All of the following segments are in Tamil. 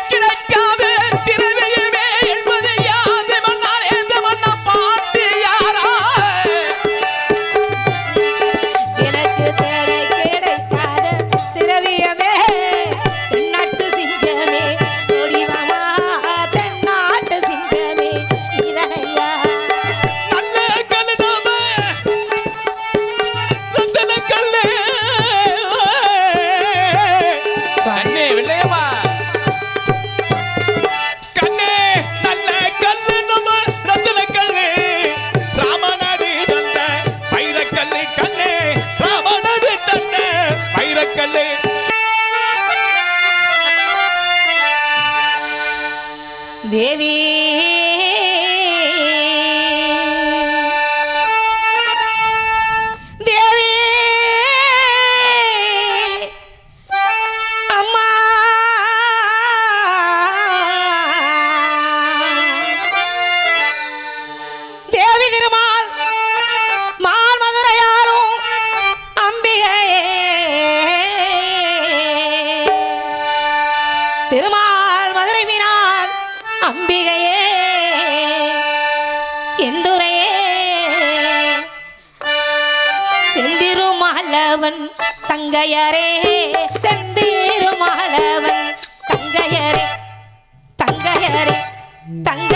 கிடைக்காது செந்திருமாலவன் தங்கையரே செந்திருமாலவன் தங்கையரே தங்கையரே தங்க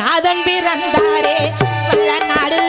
நாதன் பிறந்தாரே. வல்லநாடு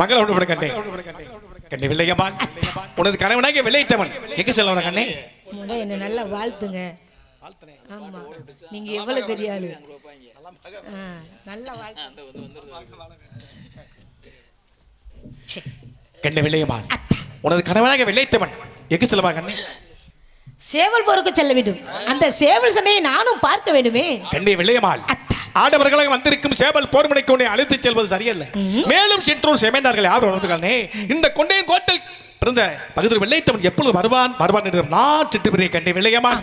மகளோடு விட கண்ணே. கண்ணே வெள்ளையம்மாள் உனது கணவனாக வெள்ளைத்தவன் எங்க செல்லவன கண்ணே? என்ன நல்லா வாழ்த்துங்க. ஆமா. நீங்க எவ்வளவு பெரிய ஆளு. நல்லா வாழ்த்து கண்ணே உனது கணவனாக வெள்ளைத்தவன் எங்க செல்லவா கண்ணே? சேவல் போருக்கு செல்ல வேண்டும். அந்த சேவல் சண்டையை நானும் பார்க்க வேண்டுமே. கண்ணே வெள்ளையம்மாள் ஆடவர்களாக வந்திருக்கும் சேவல் போர்முனைக்கு உன்னை அழைத்துச் செல்வது சரியல்ல. மேலும் சிற்றூர் சேமைந்தார்கள் யார் உணர்ந்துக்கானே இந்த கொண்டையின் கோட்டை பிறந்த பகுதியில் வெள்ளைத்தவன் எப்பொழுது வருவான்? வருவான் என்று நான் சிட்டு கண்ணே வெள்ளையம்மாள்